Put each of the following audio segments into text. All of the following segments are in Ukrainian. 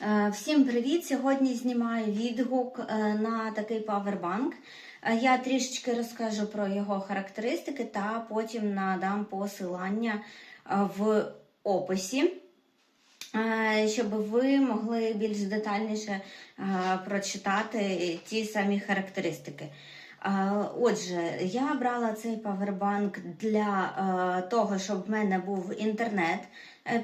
Е, Всім привіт! Сьогодні знімаю відгук е, на такий павербанк. Е, Я трішечки розкажу про його характеристики та потім надам посилання в описі, щоб ви могли більш детальніше прочитати ті самі характеристики. Отже, я брала цей павербанк для того, щоб в мене був інтернет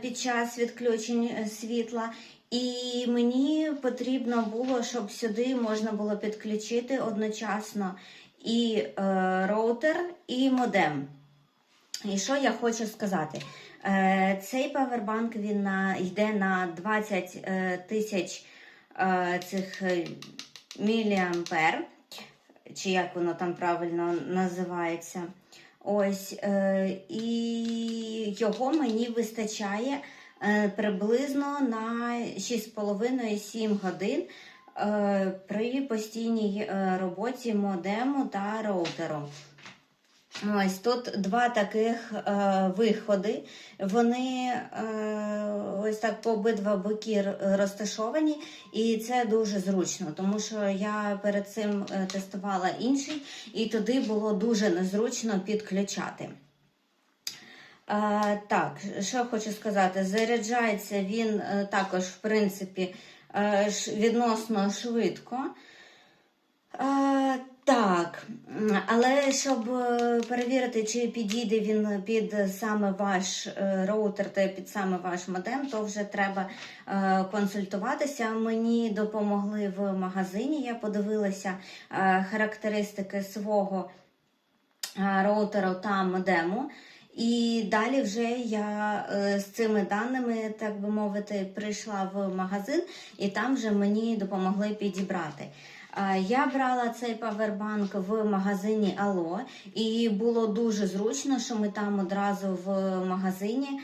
під час відключень світла. І мені потрібно було, щоб сюди можна було підключити одночасно і е, роутер, і модем. І що я хочу сказати? Е, цей павербанк він на, йде на 20 е, тисяч е, цих е, міліампер, чи як воно там правильно називається. Ось, е, і його мені вистачає приблизно на 6,5-7 годин е, при постійній е, роботі модему та роутеру. Ось тут два таких е, виходи. Вони е, ось так по обидва боки розташовані, і це дуже зручно, тому що я перед цим е, тестувала інший, і туди було дуже незручно підключати. Так, що хочу сказати, заряджається він е, також, в принципі, е, відносно швидко. Так, але щоб е, перевірити, чи підійде він під саме ваш роутер та під саме ваш модем, то вже треба консультуватися. Мені допомогли в магазині. Я подивилася характеристики свого роутера та модему. І далі вже я е, з цими даними, так би мовити, прийшла в магазин, і там вже мені допомогли підібрати. Е, Я брала цей павербанк в магазині Ало, і було дуже зручно, що ми там одразу в магазині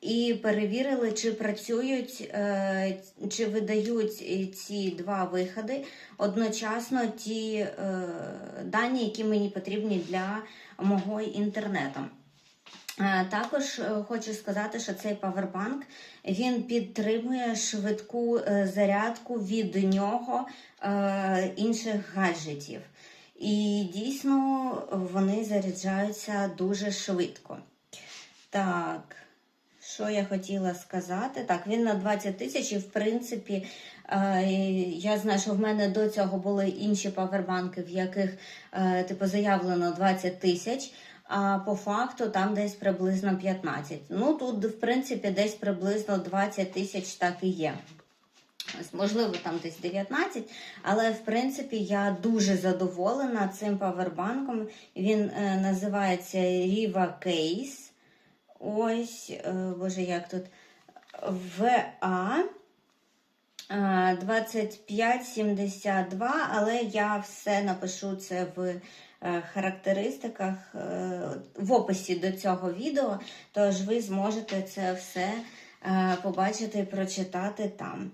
і перевірили, чи працюють, е, чи видають ці два виходи одночасно ті дані, які мені потрібні для мого інтернету. Е, Також е, хочу сказати, що цей павербанк він підтримує швидку е, зарядку від нього інших гаджетів. І дійсно вони заряджаються дуже швидко. Так, що я хотіла сказати? Так, він на 20 тисяч, і в принципі, я знаю, що в мене до цього були інші павербанки, в яких типу заявлено 20 тисяч. А по факту там десь приблизно 15. Ну тут, в принципі, десь приблизно 20 тисяч так і є. Можливо, там десь 19, але в принципі я дуже задоволена цим павербанком. Він е, називається Riva Case. Ось, е, боже, як тут VA. Е, 2572, але я все напишу це в е, характеристиках е, в описі до цього відео, тож ви зможете це все е, побачити і прочитати там.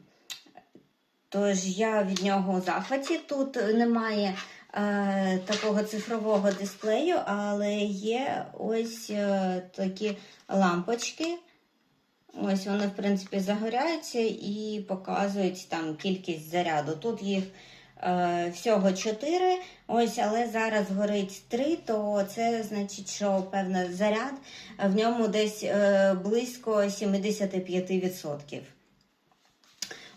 Тож я від нього у захваті. Тут немає е, такого цифрового дисплею, але є ось е, такі лампочки. Ось вони, в принципі, загоряються і показують там кількість заряду. Тут їх е, всього 4, ось, але зараз горить 3, то це значить, що певний заряд в ньому десь е, близько 75%.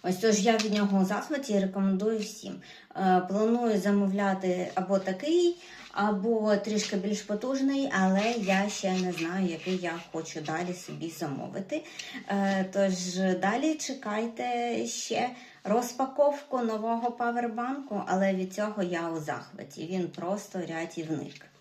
Ось тож я від нього у захваті рекомендую всім. Е, планую замовляти або такий, або трішки більш потужний, але я ще не знаю, який я хочу далі собі замовити. Е, тож далі чекайте ще розпаковку нового павербанку, але від цього я у захваті. Він просто рятівник.